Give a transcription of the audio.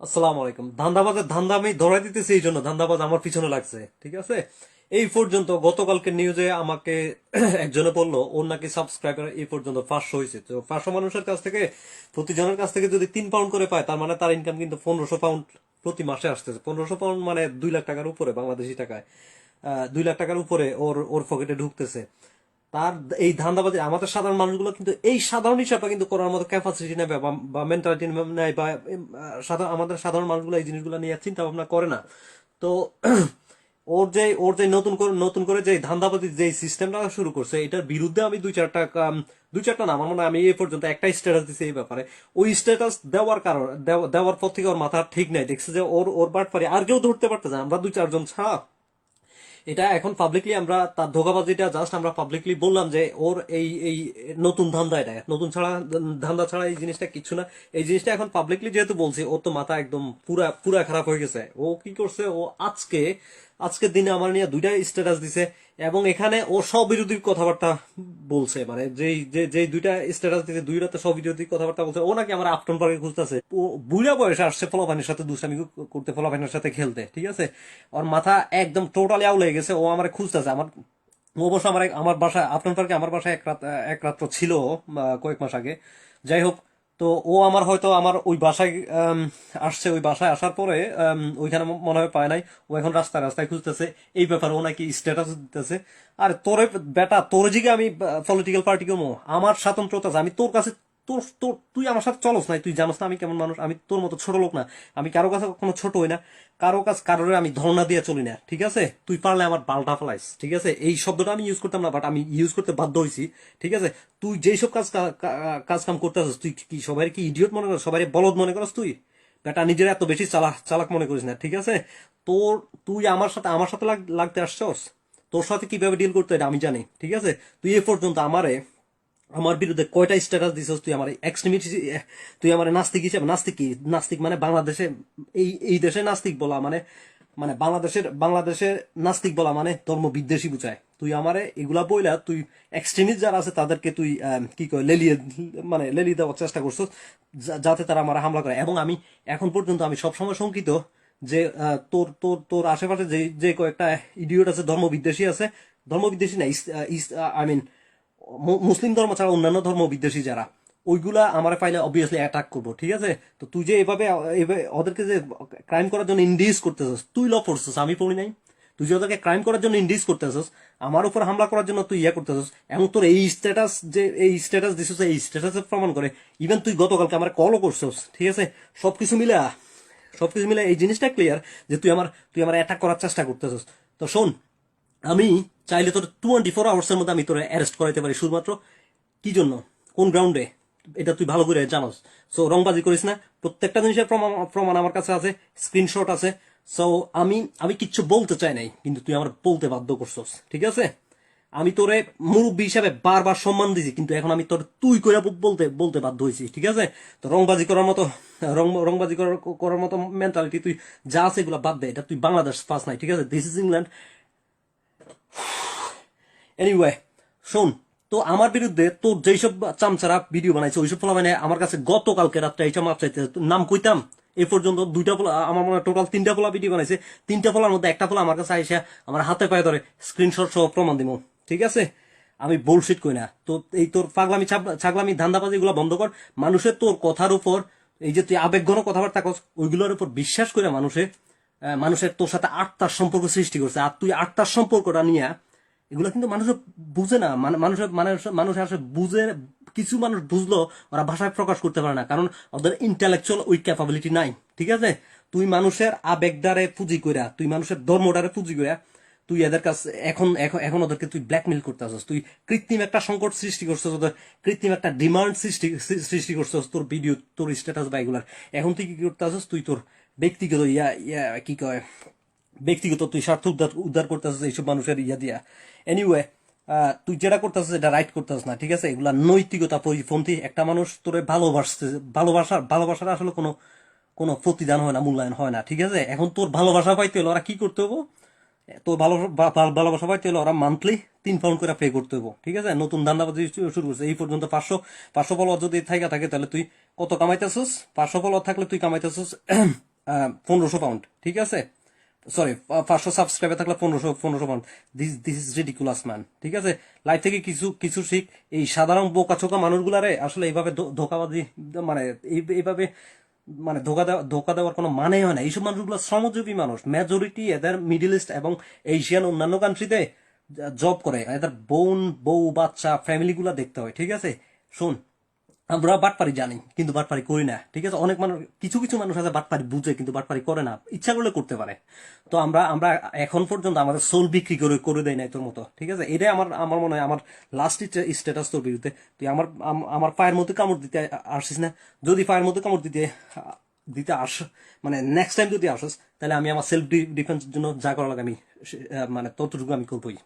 আসসালামু আলাইকুম। ধান্দাবাজের ধান্দা আমি ধরাই দিতেছি এই জন্য। ধান্দাবাজ আমার পিছনে লাগছে। ঠিক আছে? এই পর্যন্ত গতকালকে নিউজে আমাকে একজনে বলল, ওর নাকি সাবস্ক্রাইবার এই পর্যন্ত পাঁচশো হয়েছে। তো পাঁচশো মানুষের কাছ থেকে, প্রতিজনের কাছ থেকে যদি তিন পাউন্ড করে পায়, তার মানে তার ইনকাম কিন্তু পনেরোশো পাউন্ড প্রতি মাসে আসতেছে। পনেরোশো পাউন্ড মানে দুই লাখ টাকার উপরে, বাংলাদেশি টাকায়। দুই লাখ টাকার উপরে ওর ওর পকেটে ঢুকতেছে। তার এই ধান্দাবাজি আমাদের সাধারণ মানুষগুলো কিন্তু এই সাধারণ হিসাবে কিন্তু করার মতো ক্যাপাসিটি নেবে বা- মেন্টালিটি নেয় বা আমাদের সাধারণ মানুষগুলো এই জিনিসগুলো নিয়ে চিন্তা ভাবনা করে না। তো ওর যে ওর যে নতুন করে নতুন করে যে ধান্দাবাজি যে সিস্টেমটা শুরু করছে, এটার বিরুদ্ধে আমি দুই চারটা দুই চারটা না, আমার মনে আমি এই পর্যন্ত একটা স্ট্যাটাস দিছি এই ব্যাপারে। ওই স্ট্যাটাস দেওয়ার কারণ, দেওয়া- দেওয়ার পর থেকে ওর মাথা ঠিক নাই। দেখছে যে ওর ওর বাট পারে আর কেউ ধরতে পারতেছে। আমরা দুই চারজন ছাড়া এটা এখন পাবলিকলি আমরা, তার ধোকাবাজিটা জাস্ট আমরা পাবলিকলি বললাম যে ওর এই এই নতুন ধান্দা এটা। নতুন ছাড়া, ধান্দা ছাড়া এই জিনিসটা কিছু না। এই জিনিসটা এখন পাবলিকলি যেহেতু বলছি, ওর তো মাথা একদম পুরা পুরা খারাপ হয়ে গেছে। ও কি করছে? ও আজকে, আজকের দিনে আমার নিয়ে দুইটা স্ট্যাটাস দিছে। এবং এখানে ও স্ববিরোধী কথাবার্তা বলছে মানে যেই যে দুইটা স্ট্যাটাস দিছে দুইটাতে স্ববিরোধী কথাবার্তা বলছে, ও নাকি আমার আফটন পার্কে খুঁজতেছে। ও বুড়া বয়সে আসছে ফলাফানির সাথে, দুষ্টামি করতে ফলাফানির সাথে খেলতে, ঠিক আছে? ওর মাথা একদম টোটালি আউলে গেছে, ও আমার খুঁজতেছে। আমার অবশ্য আমার আমার বাসায় আফটার পার্কে আমার বাসায় এক রাত এক রাত্র ছিল কয়েক মাস আগে। যাই হোক তো ও আমার হয়তো আমার ওই বাসায় আসছে, ওই বাসায় আসার পরে ওইখানে মনে হয় পায় নাই। ও এখন রাস্তায় রাস্তায় খুঁজতেছে। এই ব্যাপারে ও নাকি স্ট্যাটাস দিতেছে। আর তোরে, বেটা, তোর জিগে আমি পলিটিক্যাল পার্টি কমো আমার স্বাতন্ত্রতা আছে। আমি তোর কাছে তোর তোর, তুই আমার সাথে চলস নাই, তুই জানোস না আমি কেমন মানুষ, আমি তোর মতো ছোট লোক না, আমি কারও কাছে কোনো ছোট হই না, কারও কাজ কারোর আমি ধর্ণা দিয়ে চলি না, ঠিক আছে? তুই পারলে আমার বালটা ফেলাইস, ঠিক আছে? এই শব্দটা আমি ইউজ করতাম না বাট আমি ইউজ করতে বাধ্য হয়েছি ঠিক আছে? তুই যেই সব কাজ কাজ কাম করতে আসিস তুই কি সবাই কি ইডিয়ট মনে করিস সবাই বলদ মনে করিস তুই? বেটা, নিজের এত বেশি চালাক চালাক মনে করিস না, ঠিক আছে? তোর, তুই আমার সাথে আমার সাথে লাগ- লাগতে আসছস? তোর সাথে কীভাবে ডিল করতে আমি জানি, ঠিক আছে? তুই এ পর্যন্ত আমারে আমার বিরুদ্ধে কয়টা স্ট্যাটাস দিছিস তুই আমার? এক্সট্রিমিটি তুই আমার নাস্তিক হিসেবে, নাস্তিক কি? নাস্তিক মানে বাংলাদেশে, এই এই দেশে নাস্তিক বলা মানে মানে বাংলাদেশের বাংলাদেশের নাস্তিক বলা মানে ধর্ম বিদ্বেষী বুঝায়। তুই আমারে এগুলা বইলা তুই এক্সট্রিমিস্ট যারা আছে তাদেরকে তুই কি কয়, লেলিয়ে মানে লেলিয়ে দেওয়ার চেষ্টা করছিস যা- যাতে তারা আমার হামলা করে। এবং আমি এখন পর্যন্ত আমি সবসময় শঙ্কিত যে তোর তোর তোর আশেপাশে যে যে কয়েকটা ইডিয়ট আছে, ধর্ম বিদ্বেষী আছে, ধর্ম বিদ্বেষী না আই মিন মুসলিম ধর্ম ছাড়া অন্যান্য ধর্ম বিদ্বেষী যারা, ওইগুলা আমার পাইলে অবভিয়াসলি অ্যাটাক করব, ঠিক আছে? তো তুই যে এভাবে ওদেরকে যে ক্রাইম করার জন্য ইন্ডিউস করতেছিস, তুই ল পড়ছিস আমি পড়ি নাই। তুই যে ওদেরকে ক্রাইম করার জন্য ইন্ডিউস করতেছিস, আমার উপর হামলা করার জন্য তুই ইয়ে করতেছিস, এবং তোর এই স্ট্যাটাস যে, এই স্ট্যাটাস দিছিস, এই স্ট্যাটাস প্রমাণ করে ইভেন তুই গতকালকে আমার কলও করছিস, ঠিক আছে? সবকিছু মিলে সবকিছু মিলে এই জিনিসটা ক্লিয়ার যে তুই আমার তুই আমার অ্যাটাক করার চেষ্টা করতেছিস। তো শোন আমি চাইলে তোর টোয়েন্টি ফোর আওয়ার্সের মধ্যে আমি তোর অ্যারেস্ট করাইতে পারি, শুধুমাত্র। কি জন্য? কোন গ্রাউন্ডে এটা তুই ভালো করে জানোস। সো রংবাজি করিস না। প্রত্যেকটা জিনিসের প্রমাণ আমার কাছে আছে স্ক্রিনশট আছে। সো আমি আমি কিচ্ছু বলতে চাই নাই, কিন্তু তুই আমার বলতে বাধ্য করছস, ঠিক আছে? আমি তোরে মুরব্বী হিসাবে বারবার সম্মান দিছি, কিন্তু এখন আমি তোর তুই করে বলতে বলতে বাধ্য হয়েছি ঠিক আছে? তো রংবাজি করার মতো, রং, রংবাজি করার করার মতো মেন্টালিটি তুই যা আছে এগুলো বাদ দে, এটা তুই বাংলাদেশ পাস নাই, ঠিক আছে? দিস ইজ ইংল্যান্ড এনিওয়ে শোন, তো আমার বিরুদ্ধে তোর যেসব চামচারা ভিডিও বানাইছে, ওইসব ফলা মানে আমার কাছে গতকালকে রাত্রে এইসব মাপ চাইতে নাম কইতাম। এ পর্যন্ত দুইটা পোলা, আমার মনে টোটাল তিনটা পোলা ভিডিও বানাইছে। তিনটা পোলার মধ্যে একটা পোলা আমার কাছে আইসা আমার হাতে পায়ে ধরে স্ক্রিনশট সহ প্রমাণ দিব ঠিক আছে? আমি বোলশিট কই না। তো এই তোর পাগলামি ছাগলামি, ধান্দাবাজি এগুলো বন্ধ কর। মানুষের তোর কথার উপর, এই যে তুই আবেগঘন কথাবার্তা কস, ওইগুলোর উপর বিশ্বাস করে মানুষে মানুষের তোর সাথে আত্মার সম্পর্ক সৃষ্টি করছে। আর তুই আত্মার সম্পর্কটা নিয়ে এগুলো কিন্তু মানুষ বুঝে না। মানে মানুষের মানুষ মানুষ আসলে বুঝে, কিছু মানুষ বুঝলো, ওরা ভাষায় প্রকাশ করতে পারে না, কারণ ওদের ইন্টেলেকচুয়াল ওই ক্যাপাবিলিটি নাই, ঠিক আছে? তুই মানুষের আবেগ আবেগদারে পুঁজি কইরা, তুই মানুষের ধর্মটারে পুঁজি কইরা, তুই এদের কাছে এখন এখন ওদেরকে তুই ব্ল্যাকমেল করতে আসছিস তুই কৃত্রিম একটা সংকট সৃষ্টি করছিস, ওদের কৃত্রিম একটা ডিমান্ড সৃষ্টি সৃষ্টি করছিস, তোর ভিডিও তোর স্ট্যাটাস বা এগুলার। এখন তুই কি করতে আসছিস তুই তোর ব্যক্তিগত ইয়া ইয়া কি কয় ব্যক্তিগত তুই স্বার্থ উদ্ধার উদ্ধার করতেছিস এইসব মানুষের ইয়া দিয়া। এনিওয়ে তুই যেটা করতেছিস, এটা রাইট করতেছিস না, ঠিক আছে? এগুলা নৈতিকতা পরিপন্থী একটা মানুষ তোরে ভালোবাসতে, ভালোবাসার ভালোবাসার আসলে কোনো কোনো প্রতিদান হয় না, মূল্যায়ন হয় না, ঠিক আছে? এখন তোর ভালোবাসা পাইতে হলে ওরা কি করতে হব তো ভালো ভালোবাসা পাইতে হলে ওরা মান্থলি তিন পাউন্ড করে পে করতে হব ঠিক আছে? নতুন ধান্দাবাজি শু- শুরু করছে এই পর্যন্ত পাঁচশো পাঁচশো ফলোয়ার যদি থাকা থাকে, তাহলে তুই কত কামাইতেছিস? পাঁচশো ফলোয়ার থাকলে তুই কামাইতেছিস পনেরোশো পাউন্ড ঠিক আছে? সরি পাঁচশো সাবস্ক্রাইবার থাকলে পনেরোশো পনেরোশো pound. This this is ridiculous man ঠিক আছে? লাইফ থেকে কিছু কিছু শিখ। এই সাধারণ বোকা চোকা মানুষগুলারে আসলে এইভাবে ধো- ধোকাবাজি মানে এইভাবে মানে ধোকা দেওয়া, ধোকা দেওয়ার কোনো মানে হয় না। এইসব মানুষগুলো শ্রমজীবী মানুষ। মেজরিটি এদের মিডিল ইস্ট এবং এশিয়ান অন্যান্য কান্ট্রিতে জব করে। এদের বোন, বউ, বাচ্চা ফ্যামিলিগুলা দেখতে হয়। ঠিক আছে? শোন। আমরা বাটপারি জানি, কিন্তু বাটপারি করি না। ঠিক আছে? অনেক মানুষ কিছু কিছু মানুষ আছে বাটপারি বুঝে, কিন্তু বাটপারি করে না। ইচ্ছা করলে করতে পারে। তো আমরা আমরা এখন পর্যন্ত আমাদের সোল বিক্রি করে করে দেয় নাই তোর মতো। ঠিক আছে? এটাই আমার আমার মনে হয় আমার লাস্ট স্ট্যাটাস তোর বিরুদ্ধে। তুই আমার আমার পায়ের মধ্যে কামড় দিতে আসিস না। যদি পায়ের মধ্যে কামড় দিতে দিতে আস মানে নেক্সট টাইম যদি আসিস, তাহলে আমি আমার সেলফ ডিফেন্সের জন্য যা করা লাগে আমি মানে ততটুকু আমি করবোই।